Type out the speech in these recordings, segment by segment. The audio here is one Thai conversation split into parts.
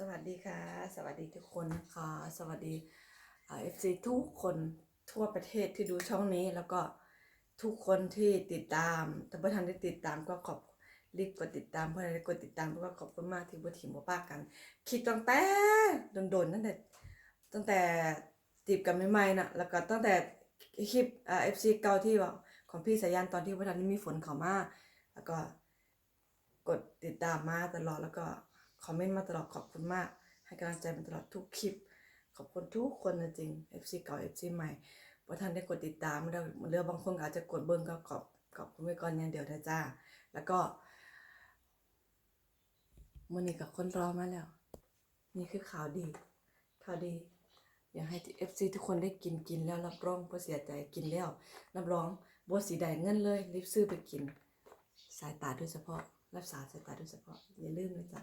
สวัสดีค่ะ สวัสดีทุกคนนะคะ สวัสดีเอฟซีทุกคนทั่วประเทศที่ดูช่องนี้แล้วก็ทุกคนที่ติดตามถ้าเพื่อนได้ติดตามก็ขอบรีบกดติดตามเพื่อนได้กดติดตามก็ขอบคุณมากที่บุถิมบป้ากัน คิดตั้งแต่โดนๆตั้งแต่ตั้งแต่จีบกันใหม่ๆน่ะแล้วก็ตั้งแต่คลิปเอฟซีเก่าที่ว่าของพี่สายันตอนที่วันนี้มีฝนเข้ามาแล้วก็กดติดตามมาตลอดแล้วก็ คอมเมนต์มาตลอดขอบคุณมาก ให้กำลังใจมาตลอดทุกคลิป ขอบคุณทุกคนนะจริง FC เก่า FC ใหม่ว่าท่านได้กดติดตามไม่ได้เรือบางคนก็อาจจะกดเบิ้งก็ขอบขอบคุณไว้ก่อนอย่างเดียวนะจ้า แล้วก็มื่อนี้กับคนรอมาแล้ว นี่คือข่าวดี ข่าวดี อยากให้ FC ทุกคนได้กินกินแล้วรับรองบ่เสียใจกินแล้วรับรองบ่สีใดงเงินเลยรีบซื้อไปกิน สายตาโดยเฉพาะ รักษาสายตาโดยเฉพาะอย่าลืมนะจ๊ะ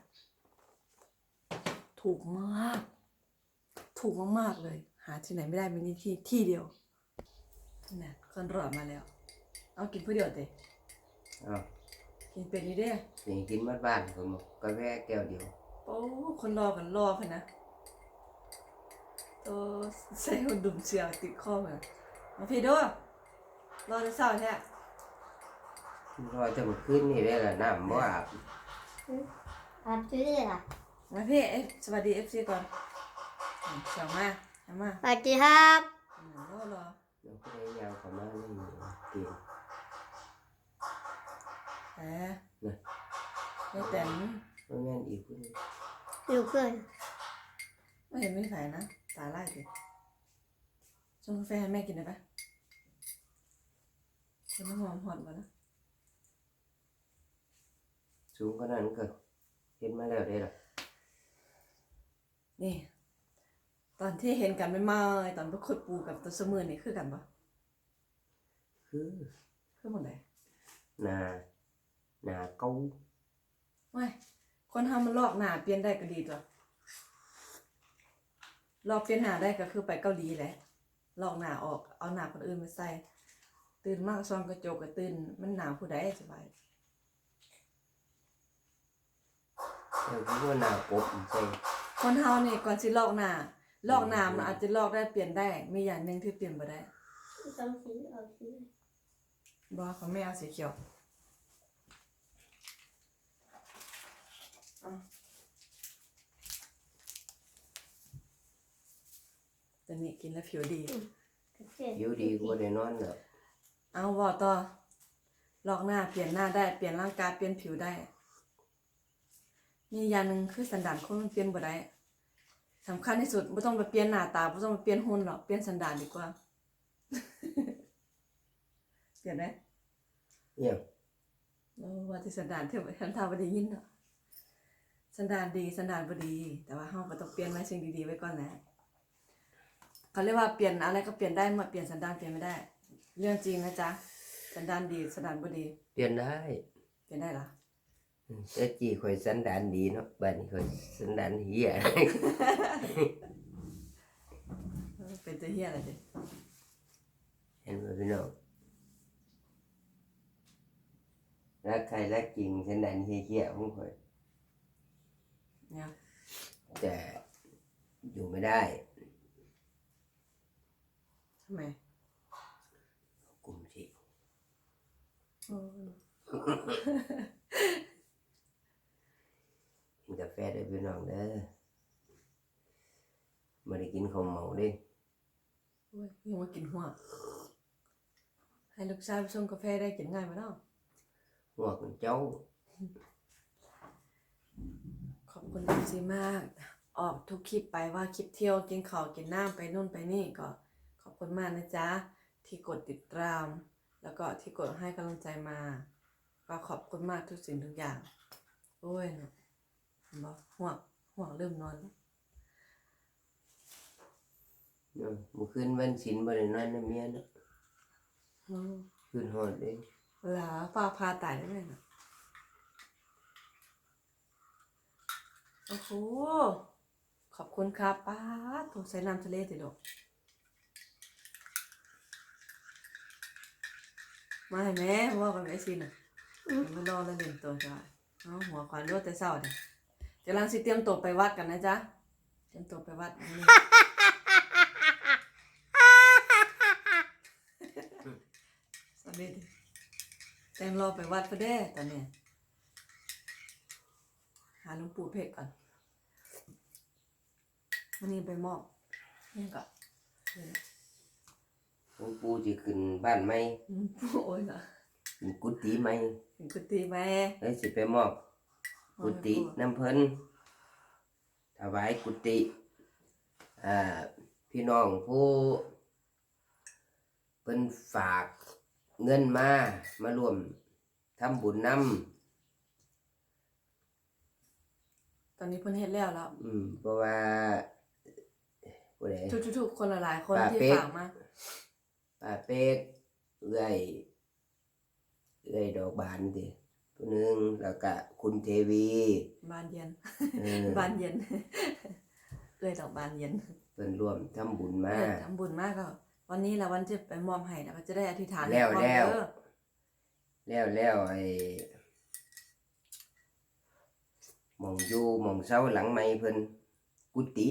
ถูกมาก ถูกมากๆเลย หาที่ไหนไม่ได้มีนี่ที่ที่เดียวน่ะคนรอมาแล้ว เอากินผู้เดียวเตะอ้าวกินเป็นนี่เด้นี่กินมัดบ้านผมกาแฟแก้วเดียวโอ้คนรอกันรอพะนะโตใส่หุ่นดุมเสียวติดคอมามาพี่ด้วยรอจะเศร้าแท้รอจะมาขึ้นนี่ได้ละน้ำบ่อาบอาชื่อล่ะ มาพี่เอฟสวัสดีเอฟซีก่อนอืมเสียวมาเอามาสวัสดีครับอืมรอรอเราก็ได้ยาวเข้ามานี่เตียงแหมไม่แต่นว่าแม่นอีกคนอยู่เพื่อนไม่เห็นไม่ใส่นะ ตาไล่ดิชงกาแฟให้แม่กินได้ปะจะไม่หอมหอมกว่านะสูงขนาดนั้นก็เห็นมาแล้วได้ละ นี่ ตอนที่เห็นกันไม่มาตอนพวกขุดปูกับตัวเสมือนี่คือกันปะคือคือหมดเลยหนาหนาเก้าไม่คนทำมันลอกหน้าเปลี่ยนได้ก็ดีตัวลอกเปลี่ยนหน้าได้ก็คือไปเกาหลีแหละลอกหน้าออกเอาหน้าคนอื่นมาใส่ ตื่นมากซองกระจกก็ตื่นมันหนาวผู้ใดสบายแล้วก็ว่าหนากบอีกใส่ คนเฮานี่ก่อนสิลอกหน้าลอกหน้ามันอาจจะลอกได้เปลี่ยนได้ มีอย่างหนึ่งที่เปลี่ยนบ่ได้ต้องสีเอาสีบ่เขาไม่เอาสีเขียวเอาตัวนี้กินแล้วผิวดี กระเจี๊ยบอยู่ดีกว่าได้นอนแล้วเอาบ่ต่อลอกหน้าเปลี่ยนหน้าได้เปลี่ยนร่างกายเปลี่ยนผิวได้ มีอย่างหนึ่งคือสันดานคนมันเปลี่ยนบ่ได้ สำคัญที่สุดไม่ต้องไปเปลี่ยนหน้าตาไม่ต้องไปเปลี่ยนหุ่นหรอกเปลี่ยนสันดานดีกว่าเปลี่ยนไหมเนี่ยโอ้ว่าที่สันดานเท่าฉันทาบ่ได้ยินเนาะสันดานดีสันดานบ่ดี แต่ว่าเฮาก็ต้องเปลี่ยนไว้สิ่งดีๆไว้ก่อนแหละเขาเรียกว่าเปลี่ยนอะไรก็เปลี่ยนได้หมดเปลี่ยนสันดานเปลี่ยนไม่ได้ เรื่องจริงนะจ๊ะสันดานดีสันดานบ่ดี เปลี่ยนได้ เปลี่ยนได้เหรอ แต่จีข่อยสันดานดีเนาะบัดนี้ข่อยสันดานเหี้ยเออเป็นตัวเฮียอะไรดิเห็นไหมพี่น้องรักใครรักจริงสันดานเหี้ยๆของข่อยเนี่ยแต่อยู่ไม่ได้ทำไมกลุ่มที่โอ้กินกา แฟได้พี่น้องเด้อไม่ได้กินข้าวเหมาเด้ยยังมากินหัวให้ลูกชายไปส่งกาแฟได้กินง่ายไหมเนาะหัวของเจ้า ขอบคุณคุณซีมาก ออกทุกคลิปไปว่าคลิปเที่ยวกินข้าวกินน้ำไปนู่นไปนี่ก็ขอบคุณมากนะจ๊ะ ที่กดติดตาม แล้วก็ที่กดให้กำลังใจมา ก็ขอบคุณมากทุกสิ่งทุกอย่าง โอ้ยเนาะ เห็นบ่ห่วงห่วงเริ่มนอนแล้วเนาะเมื่อคืนวันศิลบ่ได้นอนนะเมียเนาะอืมคืนฮอดเด้เวลาฟ้าพาตายได้ไหมเนาะโอ้โหขอบคุณครับป้าดโถใส่น้ำทะเลติดอกมาให้แม่ว่ากันไว้สิน่ะมันรอแล้วเล่นตัวจ้ะเอาหัวขวานรวดแต่เศร้าเนี่ย กำลังสิเตรียมตัวไปวัดกันนะจ๊ะ เตรียมตัวไปวัดนี่สวัสดีแต่งรอไปวัดพระเด้ตอนเนี้ยหาหลวงปู่เพชรก่อนวันนี้ไปมอบนี่ก็นี่นะหลวงปู่สิขึ้นบ้านใหม่หลวงปู่โอ้ยนะขึ้นกุฏิใหม่ถึงกุฏิแม่เลยสิไปมอบ กุฏิน้ำเพิ่นถวายกุฏิอ่าพี่น้องผู้เพิ่นฝากเงินมา มารวมทำบุญนำตอนนี้เพิ่นเฮ็ดแล้วแล้วอืมเพราะว่าผู้ใดทุกๆคนหลายๆคนป้าที่เป๊กฝากมาป้าเป็กเอื้อยเอื้อยดอกบานติ ผู้หนึงแล้วก็คุณเทวีบานเย็นเออบานเย็นเอ้ยดอกบานเย็นเพิ่นรวมทำบุญมา เออทำบุญมากก็วันนี้แหละวันจะไปมอบให้แล้วก็จะได้อธิษฐานแล้วให้พรแล้ว เด้อแล้วแล้วไอ้หมองอยู่หมองเสาหลังไม้เพิ่นกุฏิ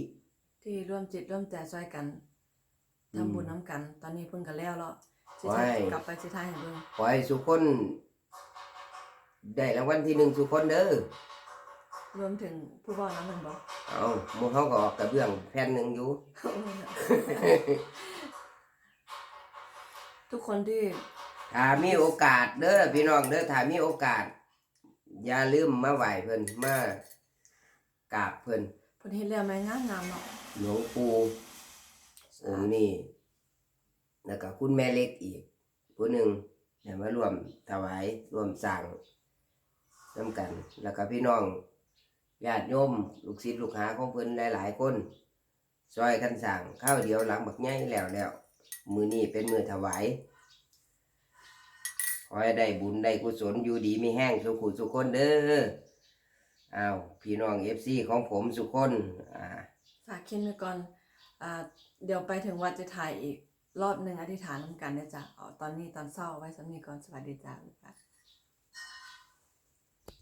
ที่ร่วมจิตร่วมใจช่วยกันอืมทำบุญน้ำกัน ตอนนี้เพิ่นก็แล้วแล้วสิไว้ทายกลับไปสิทายให้เบิ่งขอให้สุกคน ได้รางวัลที่หนึ่งสุกคนเด้อรวมถึงผู้บ่าวน้ำมันบ่เอาหมู่เฮาก็ออกกระเบื้องแผ่นหนึงอยู่ ทุกคนที่ถ้ามีโอกาสเด้อพี่น้องเด้อถ้ามีโอกาส อย่าลืมมาไหว้เพิ่นมากราบเพิ่นเพิ่นเฮ็ดแล้วแม่งามๆเนาะหลวงปู่องค์นี้แล้วก็คุณแม่เล็กอีกผู้หนึ่งเดี๋ยวมารวมถวายรวมสั่ง น้ำกัน แล้วก็พี่น้องญาติโยมลูกศิษย์ลูกหาของเพิ่นหลาย ๆ คนซอยกันสั่งข้าวเดียวหลังบักใหญ่แล้วแล้วมือนี้เป็นมือถวายขอให้ได้บุญได้กุศลอยู่ดีไมีแห้งสุขุสุขคนเด้ออ้าวพี่น้องเอฟซีของผมสุขคนอ่าฝากคิดไว้ก่อนอ่าเดี๋ยวไปถึงวัดจะถ่ายอีกรอบหนึ่งอธิษฐานนํกันนะจ๊ะเอาตอนนี้ตอนเช้าไว้สำนี้ก่อนสวัสดีจ้าบ๊ายบาย